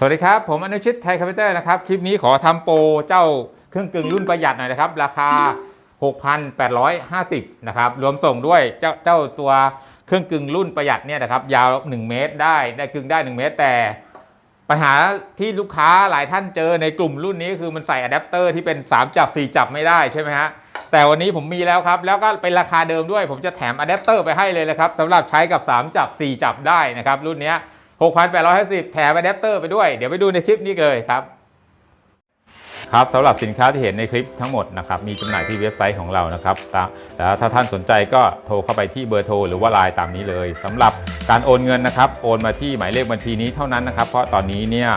สวัสดีครับ ผมอนุชิตไทยคอมพิวเตอร์นะครับ คลิปนี้ขอทำโปรเจ้าเครื่องกึ่งรุ่นประหยัดหน่อยนะครับ ราคา 6,850 นะครับ รวมส่งด้วยเจ้าเจ้าตัวเครื่องกึ่งรุ่นประหยัดเนี่ยนะครับ ยาว 1 เมตรได้ได้กึ่งได้ 1 เมตร แต่ปัญหาที่ลูกค้าหลายท่านเจอในกลุ่มรุ่นนี้คือมันใส่อะแดปเตอร์ที่เป็น 3 จับ 4 จับไม่ได้ใช่ไหมฮะแต่วันนี้ผมมีแล้วครับ แล้วก็เป็นราคาเดิมด้วย ผมจะแถมอะแดปเตอร์ไปให้เลยนะครับสำหรับใช้กับ 3 จับ 4 จับได้นะครับรุ่นนี้ 6,850 แถมอะแดปเตอร์ไปด้วย เดี๋ยวไปดูในคลิปนี้เลยครับ ครับสำหรับสินค้าที่เห็นในคลิปทั้งหมดนะครับมีจำหน่ายที่เว็บไซต์ของเรานะครับแล้วถ้าท่านสนใจก็โทรเข้าไปที่เบอร์โทรหรือว่าไลน์ตามนี้เลยสำหรับการโอนเงินนะครับโอนมาที่หมายเลขบัญชีนี้เท่านั้นนะครับ เพราะตอนนี้เนี่ย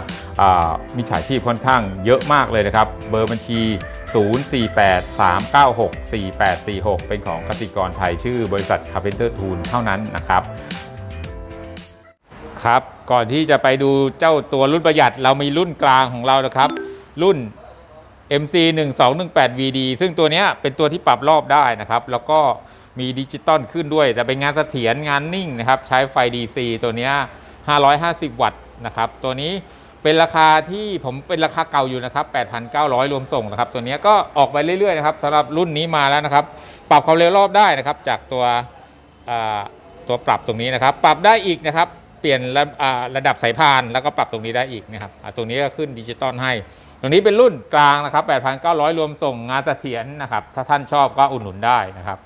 มีฉาชีพค่อนข้างเยอะมากเลยนะครับ เบอร์บัญชี 0483964846 เป็นของกสิกรไทยชื่อบริษัท Carpenter Tool เท่านั้นนะครับ ครับ ก่อนที่จะไปดูเจ้าตัวรุ่นประหยัด เรามีรุ่นกลางของเรานะครับ รุ่น MC 1218 VD ซึ่งตัวนี้เป็นตัวที่ปรับรอบได้นะครับ แล้วก็มีดิจิตอลขึ้นด้วย แต่เป็นงานเสถียรงานนิ่งนะครับ ใช้ไฟ DC ตัวนี้ย550 วัตต์นะครับ ตัวนี้เป็นราคาที่ผมเป็นราคาเก่าอยู่นะครับ 8,900 รวมส่งนะครับ ตัวนี้ก็ออกไปเรื่อยๆนะครับสำหรับรุ่นนี้มาแล้วนะครับ ปรับความเร็วรอบได้นะครับ จากตัวตัวปรับตรงนี้นะครับ ปรับได้อีกนะครับ เปลี่ยนระระดับสายพานแล้วก็ปรับตรงนี้ได้อีกนะครับตรงนี้ก็ขึ้นดิจิตอลให้ ตรงนี้เป็นรุ่นกลางนะครับ 8,900 รวมส่งงานเสถียรนะครับ ถ้าท่านชอบก็อุดหนุนได้นะครับ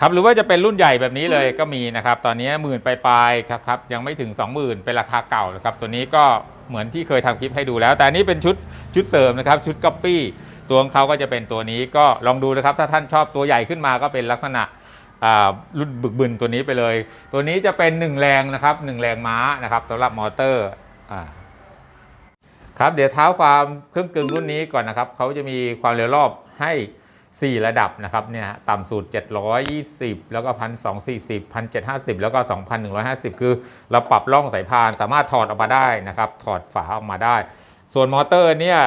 ครับหรือว่าจะเป็นรุ่นใหญ่แบบนี้เลยก็มีนะครับ ตอนนี้หมื่นปลายๆครับครับยังไม่ถึง 20,000 เป็นราคาเก่านะครับ ตัวนี้ก็เหมือนที่เคยทำคลิปให้ดูแล้ว แต่อันนี้เป็นชุดชุดเสริมนะครับ ชุดก๊อปปี้ตัวของเขาก็จะเป็นตัวนี้ก็ลองดูนะครับ ถ้าท่านชอบตัวใหญ่ขึ้นมาก็เป็นลักษณะ รุ่นบึกบึนตัวนี้ไปเลย ตัวนี้จะเป็น 1 แรงนะครับ1แรงม้านะครับสำหรับมอเตอร์ครับเดี๋ยวเท้าความเครื่องกึ่งรุ่นนี้ก่อนนะครับเขาจะมีความเร็วรอบให้ 4 ระดับนะครับเนี่ยต่ำสุด 720 แล้วก็ 1240 1750 แล้วก็ 2150 คือเราปรับร่องสายพานสามารถถอดออกมาได้นะครับ ถอดฝาออกมาได้ ส่วนมอเตอร์เนี่ย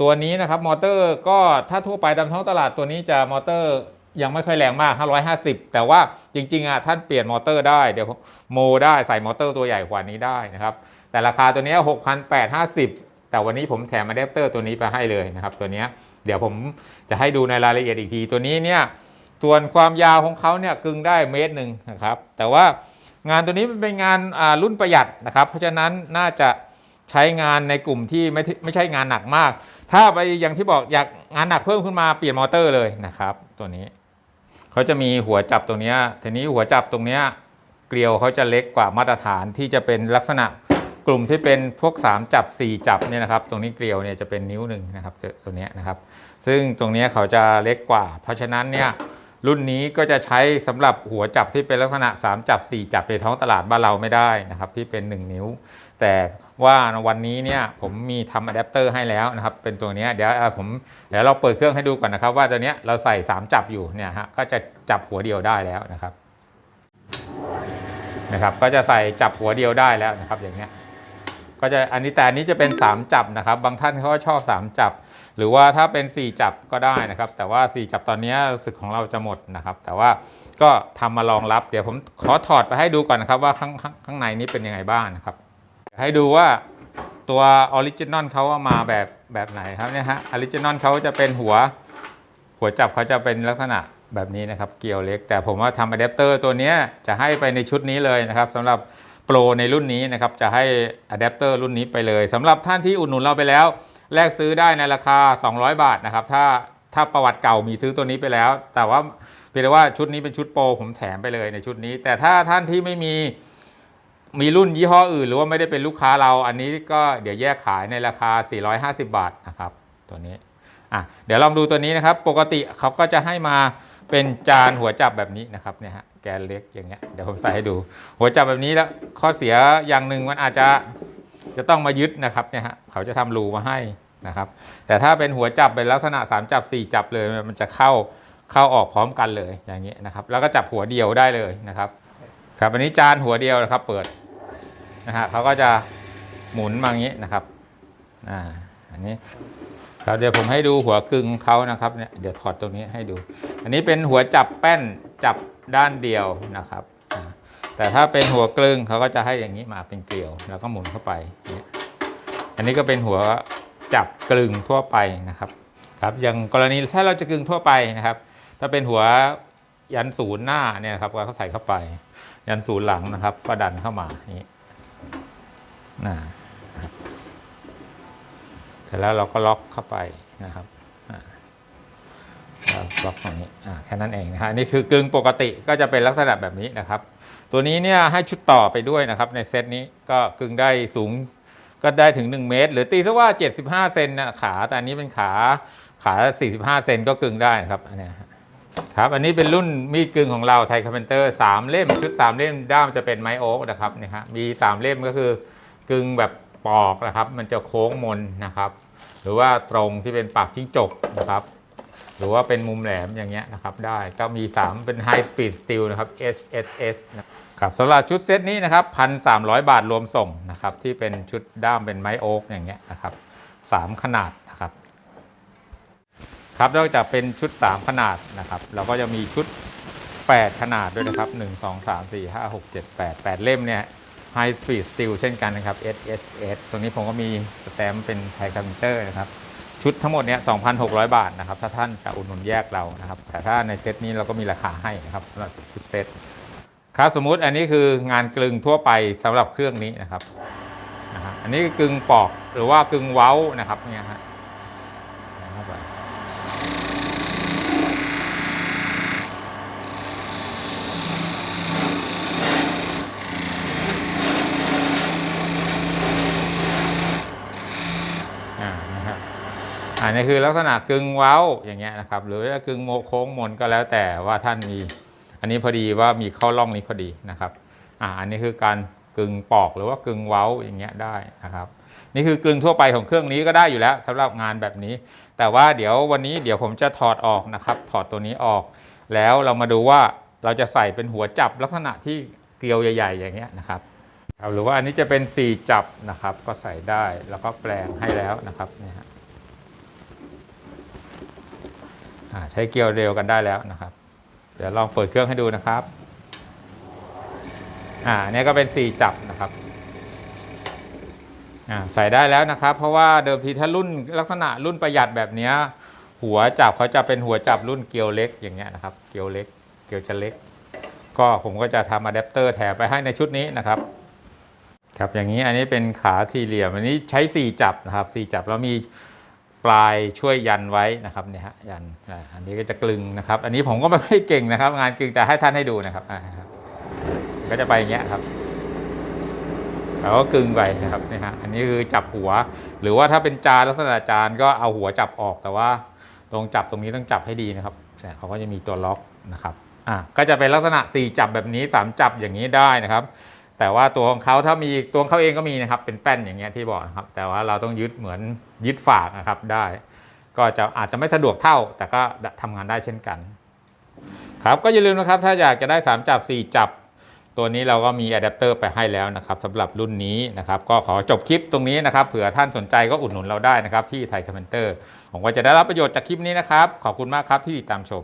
ตัวนี้นะครับมอเตอร์ก็ถ้าทั่วไปตามท้องตลาดตัวนี้จะมอเตอร์ ยังไม่ค่อยแรงมาก 550 แต่ว่าจริงๆอะท่านเปลี่ยนมอเตอร์ได้เดี๋ยวโมได้ใส่มอเตอร์ตัวใหญ่กว่านี้ได้นะครับ แต่ราคาตัวนี้ 6,850 แต่วันนี้ผมแถมอะแดปเตอร์ตัวนี้ไปให้เลยนะครับ ตัวนี้เดี๋ยวผมจะให้ดูในรายละเอียดอีกที ตัวนี้เนี่ยส่วนความยาวของเขาเนี่ยกึ่งได้เมตรหนึ่งนะครับ แต่ว่างานตัวนี้มันเป็นงานรุ่นประหยัดนะครับ เพราะฉะนั้นน่าจะใช้งานในกลุ่มที่ไม่ไม่ใช่งานหนักมาก ถ้าไปอย่างที่บอกอยากงานหนักเพิ่มขึ้นมาเปลี่ยนมอเตอร์เลยนะครับ ตัวนี้ เขาจะมีหัวจับตรงนี้ทีนี้หัวจับตรงนี้เกลียวเขาจะเล็กกว่ามาตรฐานที่จะเป็นลักษณะกลุ่มที่เป็นพวก 3 จับ 4 จับเนี่ยนะครับ ตรงนี้เกลียวเนี่ยจะเป็นนิ้วหนึ่งนะครับตัวนี้นะครับ ซึ่งตรงนี้เขาจะเล็กกว่า เพราะฉะนั้นเนี่ย รุ่นนี้ก็จะใช้สำหรับหัวจับที่เป็นลักษณะ 3 จับ 4 จับในท้องตลาดบ้านเราไม่ได้นะครับที่เป็น 1 นิ้ว แต่ว่าวันนี้เนี่ยผมมีทำอะแดปเตอร์ให้แล้วนะครับเป็นตัวนี้เดี๋ยวผมเดี๋ยวเราเปิดเครื่องให้ดูก่อนนะครับ ว่าตัวนี้เราใส่ 3 จับอยู่เนี่ยฮะก็จะจับหัวเดียวได้แล้วนะครับนะครับ ก็จะใส่จับหัวเดียวได้แล้วนะครับอย่างเงี้ย ก็จะอันนี้แต่อันนี้จะเป็น 3 จับนะครับ บางท่านเขาก็ชอบ 3 จับ หรือว่าถ้าเป็น 4 จับก็ได้นะครับ แต่ว่า 4 จับตอนนี้รู้สึกของเราจะหมดนะครับ แต่ว่าก็ทำมารองรับ เดี๋ยวผมขอถอดไปให้ดูก่อนนะครับว่าข้างข้างข้างในนี้เป็นยังไงบ้างนะครับ ให้ดูว่าตัวออริจินอลเขาเอามาแบบแบบไหนครับเนี่ยฮะออริจินอลเขาจะเป็นหัว หัวจับเขาจะเป็นลักษณะแบบนี้นะครับ เกลียวเล็ก แต่ผมว่าทำอะแดปเตอร์ตัวนี้จะให้ไปในชุดนี้เลยนะครับสำหรับ โปรในรุ่นนี้นะครับจะให้อะแดปเตอร์รุ่นนี้ไปเลยสำหรับท่านที่อุดหนุนเราไปแล้ว แลกซื้อได้ในราคา 200 บาทนะครับถ้าถ้าประวัติเก่ามีซื้อตัวนี้ไปแล้ว แต่ว่าเพียงแต่ว่าชุดนี้เป็นชุดโปรผมแถมไปเลยในชุดนี้ แต่ถ้าท่านที่ไม่มีมีรุ่นยี่ห้ออื่น หรือว่าไม่ได้เป็นลูกค้าเราอันนี้ก็เดี๋ยวแยกขายในราคา 450 บาทนะครับตัวนี้อะเดี๋ยวลองดูตัวนี้นะครับ ปกติเขาก็จะให้มาเป็นจานหัวจับแบบนี้นะครับเนี่ยฮะ แกนเล็กอย่างเงี้ยเดี๋ยวผมใส่ให้ดู หัวจับแบบนี้แล้วข้อเสียอย่างหนึ่งมันอาจจะจะต้องมายึดนะครับเนี่ยฮะเขาจะทำรูมาให้นะครับ แต่ถ้าเป็นหัวจับเป็นลักษณะ 3 จับ 4 จับเลยมันจะเข้าเข้าออกพร้อมกันเลยอย่างนี้ยนะครับ แล้วก็จับหัวเดียวได้เลยนะครับ ครับอันนี้จานหัวเดียวนะครับ เปิดนะฮะเขาก็จะหมุนมาอย่างนี้นะครับอ่าอันนี้ครับเดี๋ยวผมให้ดูหัวกึ่งเขานะครับเนี่ยเดี๋ยวถอดตรงนี้ให้ดู อันนี้เป็นหัวจับแป้นจับ ด้านเดียวนะครับ แต่ถ้าเป็นหัวกลึงเขาก็จะให้อย่างนี้มาเป็นเกลียว แล้วก็หมุนเข้าไป อันนี้ก็เป็นหัวจับกลึงทั่วไปนะครับครับอย่างกรณีถ้าเราจะกลึงทั่วไปนะครับ ถ้าเป็นหัวยันศูนย์หน้าเนี่ยครับก็เขาใส่เข้าไป ยันศูนย์หลังนะครับ ก็ดันเข้ามาอย่างนี้นะครับเสร็จแล้วเราก็ล็อกเข้าไปนะครับ อ่าแล้วล็อกตรงนี้อ่าแค่นั้นเองนะฮะนี่คือกลึงปกติก็จะเป็นลักษณะแบบนี้นะครับ ตัวนี้เนี่ยให้ชุดต่อไปด้วยนะครับในเซตนี้ก็กึงได้สูงก็ได้ถึง 1 เมตร หรือตีซะว่า 75 เซนนะขาแต่อันนี้เป็นขาขา 45 เซนก็กึงได้นะครับอันนี้ครับอันนี้เป็นรุ่นมีดกึงของเราไทยคาร์เพนเตอร์3เล่มชุด 3 เล่มด้ามจะเป็นไม้โอ๊กนะครับนี่ฮะมี 3 เล่มก็คือกึงแบบปอกนะครับ มันจะโค้งมนนะครับ หรือว่าตรงที่เป็นปากจิ้งจกนะครับ หรือว่าเป็นมุมแหลมอย่างเงี้ยนะครับได้ก็มี 3 เป็น High Speed Steel นะครับ HSS นะครับสำหรับชุดเซตนี้นะครับ 1,300 บาทรวมส่งนะครับที่เป็นชุดด้ามเป็นไม้โอ๊กอย่างเงี้ยนะครับ3ขนาดนะครับครับนอกจากเป็นชุด 3 ขนาดนะครับเราก็จะมีชุด 8 ขนาดด้วยนะครับ 1 2 3 4 5 6 7 8 8 เล่มเนี่ย High Speed Steel เช่นกันนะครับ SSS ตรงนี้ผมก็มีสแตมป์เป็นไทคาร์เพนเตอร์นะครับ ชุดทั้งหมดเนี่ย2,600 บาทนะครับ ถ้าท่านจะอุดหนุนแยกเรานะครับ แต่ถ้าในเซตนี้เราก็มีราคาให้นะครับสำหรับชุดเซตครับสมมุติอันนี้คืองานกลึงทั่วไปสำหรับเครื่องนี้นะครับนะฮะอันนี้คือกึงปอกหรือว่ากลึงเว้านะครับเนี่ยฮะเข้าไปอ่านะครับ อันนี้คือลักษณะกึ่งเว้าอย่างเงี้ยนะครับ หรือว่ากึ่งโมโค้งมนก็แล้วแต่ว่าท่านมี อันนี้พอดีว่ามีเข้าร่องนี้พอดีนะครับอ่าอันนี้คือการกึ่งปอกหรือว่ากึ่งเว้าอย่างเงี้ยได้นะครับนี่คือกึ่งทั่วไปของเครื่องนี้ก็ได้อยู่แล้วสำหรับงานแบบนี้ แต่ว่าเดี๋ยววันนี้เดี๋ยวผมจะถอดออกนะครับ ถอดตัวนี้ออก แล้วเรามาดูว่าเราจะใส่เป็นหัวจับลักษณะที่เกลียวใหญ่ ๆ อย่างเงี้ยนะครับหรือว่าอันนี้จะเป็นสี่จับนะครับ ก็ใส่ได้แล้วก็แปลงให้แล้วนะครับเนี่ยฮะ อ่า ใช้เกลียวเร็วกันได้แล้วนะครับ เดี๋ยวลองเปิดเครื่องให้ดูนะครับอ่าเนี่ยก็เป็น 4 จับนะครับอ่าใส่ได้แล้วนะครับ เพราะว่าเดิมทีถ้ารุ่นลักษณะรุ่นประหยัดแบบนี้หัวจับเขาจะเป็นหัวจับรุ่นเกลียวเล็กอย่างเงี้ยนะครับ เกลียวเล็ก เกลียวจะเล็ก ก็ผมก็จะทำอะแดปเตอร์แถมไปให้ในชุดนี้นะครับครับอย่างนี้อันนี้เป็นขาสี่เหลี่ยมอันนี้ใช้ 4 จับนะครับ4จับแล้วมี ปลายช่วยยันไว้นะครับเนี่ยฮะยันอันนี้ก็จะกลึงนะครับ อันนี้ผมก็ไม่ค่อยเก่งนะครับ งานกลึงแต่ให้ท่านให้ดูนะครับก็จะไปอย่างเงี้ยครับแล้วก็กลึงไปนะครับเนี่ยฮะอันนี้คือจับหัว หรือว่าถ้าเป็นจานลักษณะจานก็เอาหัวจับออกแต่ว่าตรงจับตรงนี้ต้องจับให้ดีนะครับเนี่ยเขาก็จะมีตัวล็อกนะครับอ่าก็จะเป็นลักษณะ 4 จับแบบนี้ 3 จับอย่างนี้ได้นะครับ แต่ว่าตัวของเขาถ้ามีตัวเขาเองก็มีนะครับเป็นแป้นอย่างเงี้ยที่บอกนะครับแต่ว่าเราต้องยึดเหมือนยึดฝากนะครับได้ ก็จะอาจจะไม่สะดวกเท่า แต่ก็ทำงานได้เช่นกัน ครับก็อย่าลืมนะครับถ้าอยากจะได้ 3 จับ 4 จับ ตัวนี้เราก็มีอะแดปเตอร์ไปให้แล้วนะครับสำหรับรุ่นนี้นะครับก็ขอจบคลิปตรงนี้นะครับเผื่อท่านสนใจก็อุดหนุนเราได้นะครับที่ไทยคอมเมนเตอร์ผมก็จะได้รับประโยชน์จากคลิปนี้นะครับขอบคุณมากครับที่ติดตามชม